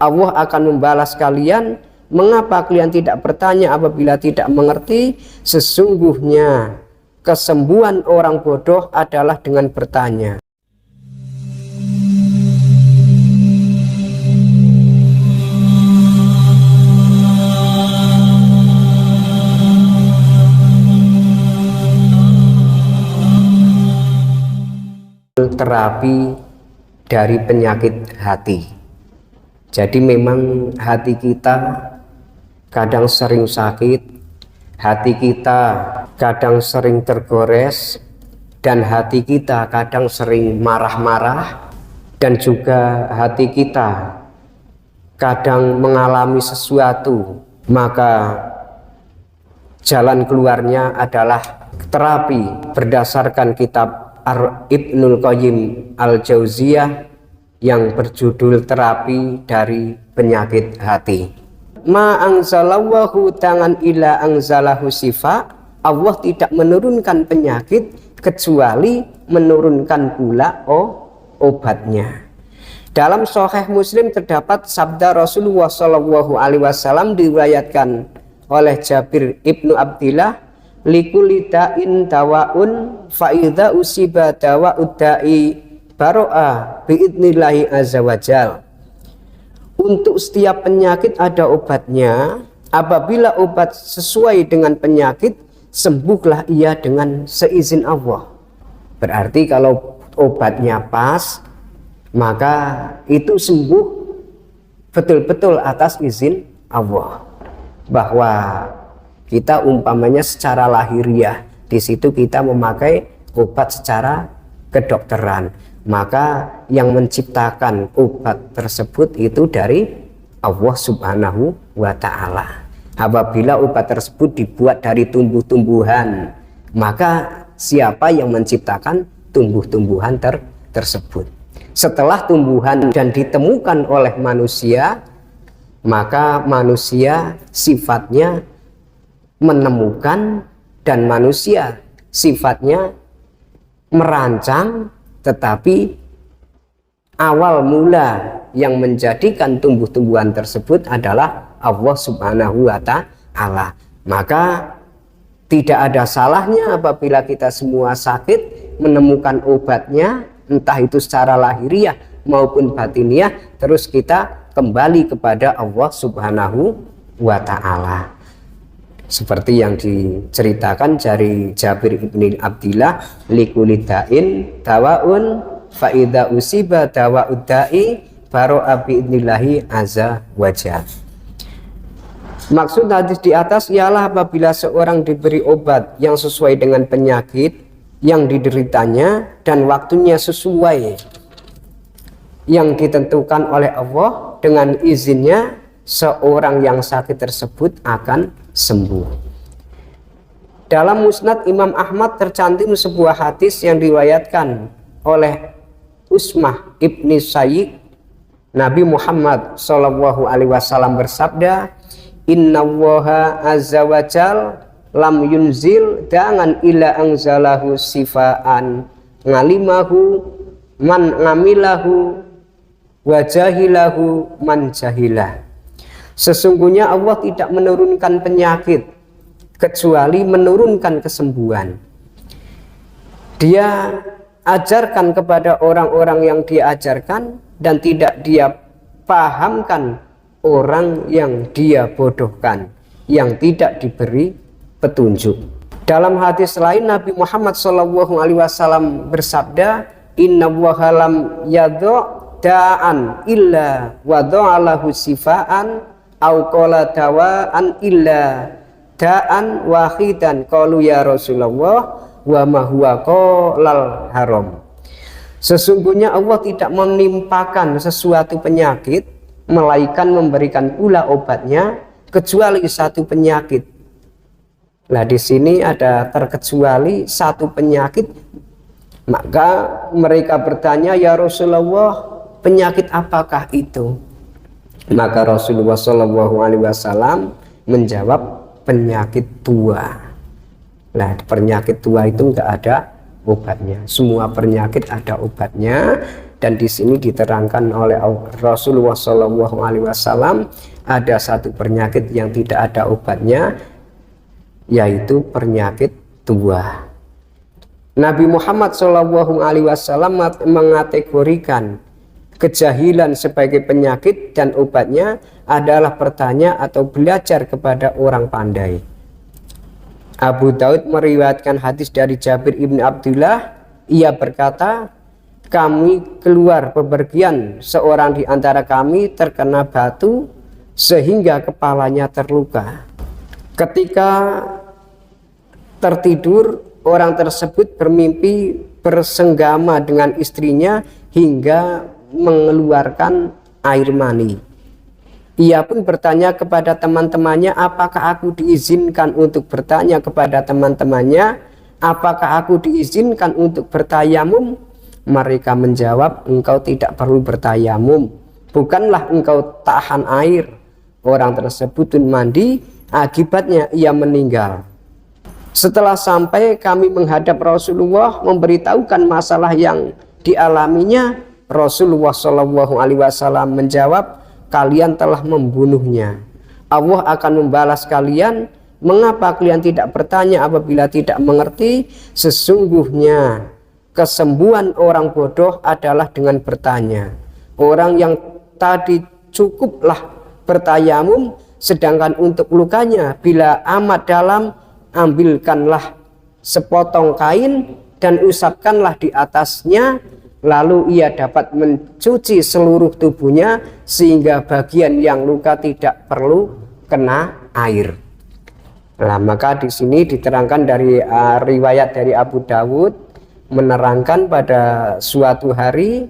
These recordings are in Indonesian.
Allah akan membalas kalian. Mengapa kalian tidak bertanya apabila tidak mengerti? Sesungguhnya kesembuhan orang bodoh adalah dengan bertanya. Terapi dari penyakit hati. Jadi memang hati kita kadang sering sakit, hati kita kadang sering tergores, dan hati kita kadang sering marah-marah, dan juga hati kita kadang mengalami sesuatu, maka jalan keluarnya adalah terapi berdasarkan kitab Ibnul Qayyim Al-Jauziyah yang berjudul terapi dari penyakit hati. Ma angzalallahu tangan ila angzalahu sifa Allah tidak menurunkan penyakit kecuali menurunkan pula oh, obatnya. Dalam Sahih Muslim terdapat sabda Rasulullah Shallallahu Alaihi Wasallam diriwayatkan oleh Jabir ibnu Abdillah likuli da'in dawaun fa'idha usiba dawa'ud da'i baro'a biidnillahi azza wajal untuk setiap penyakit ada obatnya. Apabila obat sesuai dengan penyakit sembuhlah ia dengan seizin Allah. Berarti kalau obatnya pas maka itu sembuh betul-betul atas izin Allah. Bahwa kita umpamanya secara lahiriah di situ kita memakai obat secara kedokteran maka yang menciptakan obat tersebut itu dari Allah subhanahu wa ta'ala. Apabila obat tersebut dibuat dari tumbuh-tumbuhan maka siapa yang menciptakan tumbuh-tumbuhan ter tersebut? Setelah tumbuhan dan ditemukan oleh manusia maka manusia sifatnya menemukan dan manusia sifatnya merancang tetapi awal mula yang menjadikan tumbuh-tumbuhan tersebut adalah Allah Subhanahu wa taala. Maka tidak ada salahnya apabila kita semua sakit menemukan obatnya entah itu secara lahiriah maupun batiniah terus kita kembali kepada Allah Subhanahu wa taala seperti yang diceritakan dari Jabir ibn Abdillah likulidain dawaun faida usiba dawa udai baro abi inilahi azza wajah Maksud hadis di atas ialah apabila seorang diberi obat yang sesuai dengan penyakit yang dideritanya dan waktunya sesuai yang ditentukan oleh Allah dengan izinnya seorang yang sakit tersebut akan sembuh. Dalam musnad Imam Ahmad tercantum sebuah hadis yang diriwayatkan oleh Usmah ibni Sayyid Nabi Muhammad Shallallahu Alaihi Wasallam bersabda Inna waha azza wajal lam yunzil dengan ila angzalahu sifaan ngalimahu man ngamilahu wajahilahu man jahilah Sesungguhnya Allah tidak menurunkan penyakit kecuali menurunkan kesembuhan. Dia ajarkan kepada orang-orang yang dia ajarkan dan tidak dia pahamkan orang yang dia bodohkan yang tidak diberi petunjuk. Dalam hadis lain Nabi Muhammad SAW bersabda, Inna wahalam yadho da'an illa wado'alahu sifaan au qala dawaan illa da'an wahidan qalu ya Rasulullah wa ma huwa qalal haram Sesungguhnya Allah tidak menimpakan sesuatu penyakit melainkan memberikan pula obatnya kecuali satu penyakit. Nah, di sini ada terkecuali satu penyakit. Maka mereka bertanya, "Ya Rasulullah, penyakit apakah itu?" Maka Rasulullah Shallallahu Alaihi Wasallam menjawab penyakit tua. Nah, penyakit tua itu enggak ada obatnya. Semua penyakit ada obatnya. dan di sini diterangkan oleh Rasulullah Shallallahu Alaihi Wasallam ada satu penyakit yang tidak ada obatnya yaitu penyakit tua. Nabi Muhammad Shallallahu Alaihi Wasallam mengategorikan kejahilan sebagai penyakit dan obatnya adalah bertanya atau belajar kepada orang pandai. Abu Daud meriwayatkan hadis dari Jabir ibn Abdullah. Ia berkata, kami keluar bepergian seorang di antara kami terkena batu sehingga kepalanya terluka. Ketika tertidur, orang tersebut bermimpi bersenggama dengan istrinya hingga mengeluarkan air mani. Ia pun bertanya kepada teman-temannya, apakah aku diizinkan untuk bertanya kepada teman-temannya, apakah aku diizinkan untuk bertayamum? Mereka menjawab, engkau tidak perlu bertayamum. Bukanlah engkau tahan air. Orang tersebut pun mandi, akibatnya ia meninggal. Setelah sampai kami menghadap Rasulullah memberitahukan masalah yang dialaminya, Rasulullah Shallallahu Alaihi Wasallam menjawab, kalian telah membunuhnya. Allah akan membalas kalian. Mengapa kalian tidak bertanya apabila tidak mengerti? Sesungguhnya kesembuhan orang bodoh adalah dengan bertanya. Orang yang tadi cukuplah bertayamum, sedangkan untuk lukanya bila amat dalam, ambilkanlah sepotong kain dan usapkanlah di atasnya, lalu ia dapat mencuci seluruh tubuhnya sehingga bagian yang luka tidak perlu kena air. Nah, maka di sini diterangkan dari uh, riwayat dari Abu Dawud menerangkan pada suatu hari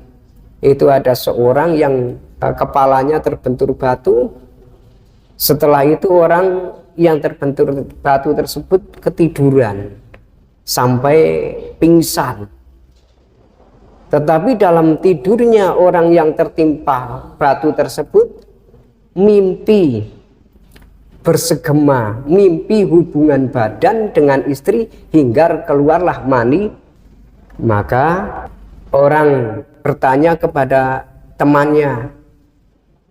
itu ada seorang yang uh, kepalanya terbentur batu setelah itu orang yang terbentur batu tersebut ketiduran sampai pingsan tetapi dalam tidurnya orang yang tertimpa batu tersebut mimpi bersegema, mimpi hubungan badan dengan istri hingga keluarlah mani. Maka orang bertanya kepada temannya,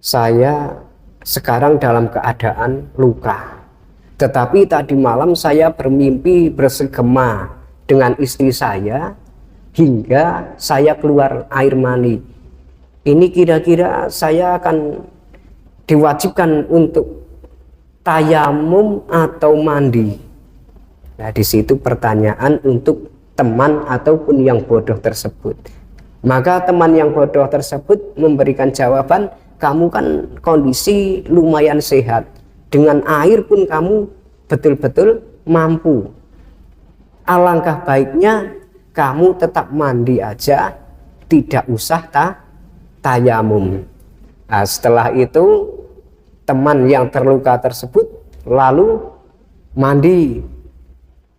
"Saya sekarang dalam keadaan luka, tetapi tadi malam saya bermimpi bersegema dengan istri saya hingga saya keluar air mani. Ini kira-kira saya akan diwajibkan untuk tayamum atau mandi." Nah, di situ pertanyaan untuk teman ataupun yang bodoh tersebut. Maka teman yang bodoh tersebut memberikan jawaban, kamu kan kondisi lumayan sehat. Dengan air pun kamu betul-betul mampu. Alangkah baiknya kamu tetap mandi aja, tidak usah ta tayamum. Nah, setelah itu teman yang terluka tersebut lalu mandi.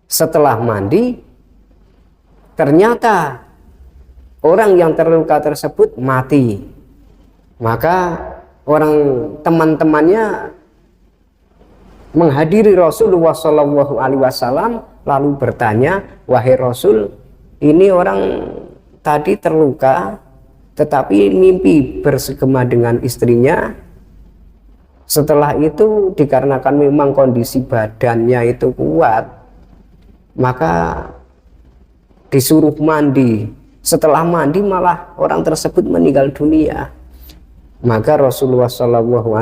Setelah mandi, ternyata orang yang terluka tersebut mati maka orang teman-temannya menghadiri Rasulullah Shallallahu Alaihi Wasallam lalu bertanya wahai Rasul ini orang tadi terluka tetapi mimpi bersegema dengan istrinya. Setelah itu dikarenakan memang kondisi badannya itu kuat maka disuruh mandi. Setelah mandi malah orang tersebut meninggal dunia. Maka Rasulullah Shallallahu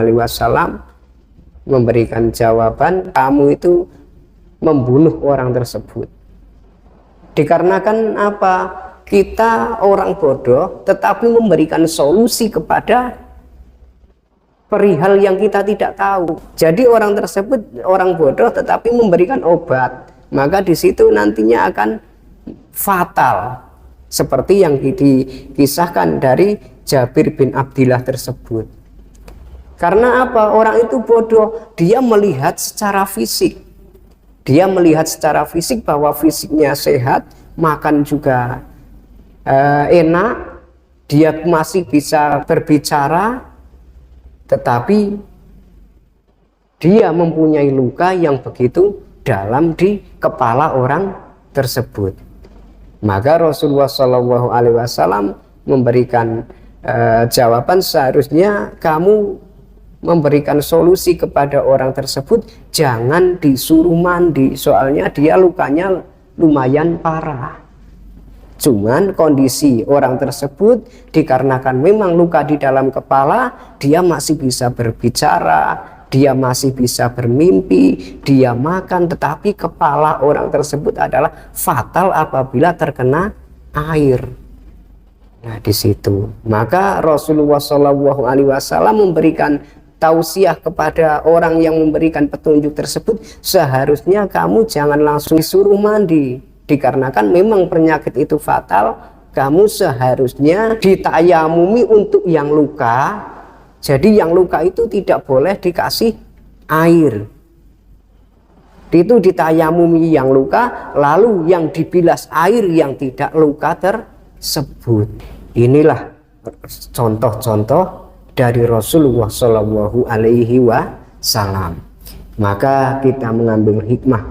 memberikan jawaban kamu itu membunuh orang tersebut dikarenakan apa kita orang bodoh tetapi memberikan solusi kepada perihal yang kita tidak tahu jadi orang tersebut orang bodoh tetapi memberikan obat maka di situ nantinya akan fatal seperti yang dikisahkan dari Jabir bin Abdillah tersebut. Karena apa? Orang itu bodoh, dia melihat secara fisik. Dia melihat secara fisik bahwa fisiknya sehat, makan juga eh, enak, dia masih bisa berbicara, tetapi dia mempunyai luka yang begitu dalam di kepala orang tersebut. Maka Rasulullah Shallallahu Alaihi Wasallam memberikan uh, jawaban seharusnya kamu memberikan solusi kepada orang tersebut jangan disuruh mandi. Soalnya dia lukanya lumayan parah. Cuman kondisi orang tersebut dikarenakan memang luka di dalam kepala dia masih bisa berbicara dia masih bisa bermimpi dia makan. Tetapi kepala orang tersebut adalah fatal apabila terkena air. Nah, di situ. Maka Rasulullah Shallallahu memberikan tausiah kepada orang yang memberikan petunjuk tersebut seharusnya kamu jangan langsung disuruh mandi. Dikarenakan memang penyakit itu fatal kamu seharusnya ditayamumi untuk yang luka. Jadi yang luka itu tidak boleh dikasih air. Itu ditayamumi yang luka lalu yang dibilas air yang tidak luka tersebut. Inilah contoh-contoh dari Rasulullah Shallallahu Alaihi Wasallam. Maka kita mengambil hikmah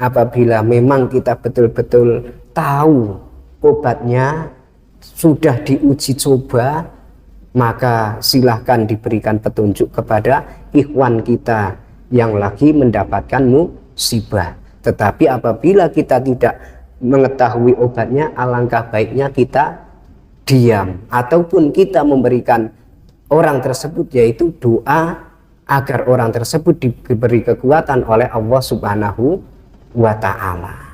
apabila memang kita betul-betul tahu obatnya sudah diuji coba maka silahkan diberikan petunjuk kepada ikhwan kita yang lagi mendapatkan musibah tetapi apabila kita tidak mengetahui obatnya alangkah baiknya kita diam ataupun kita memberikan orang tersebut yaitu doa agar orang tersebut diberi kekuatan oleh Allah Subhanahu wa taala.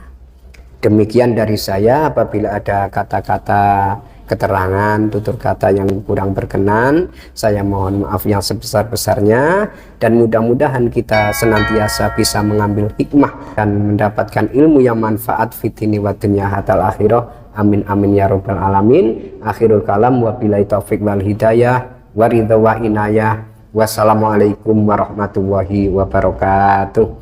Demikian dari saya. Apabila ada kata-kata keterangan tutur kata yang kurang berkenan saya mohon maaf yang sebesar-besarnya. Dan mudah-mudahan kita senantiasa bisa mengambil hikmah dan mendapatkan ilmu yang manfaat fitini wa dunya hatal akhirah. Amin amin ya robbal alamin. Akhirul kalam wabillahi taufik wal hidayah waridha wa inayah. Wassalamualaikum warahmatullahi wabarakatuh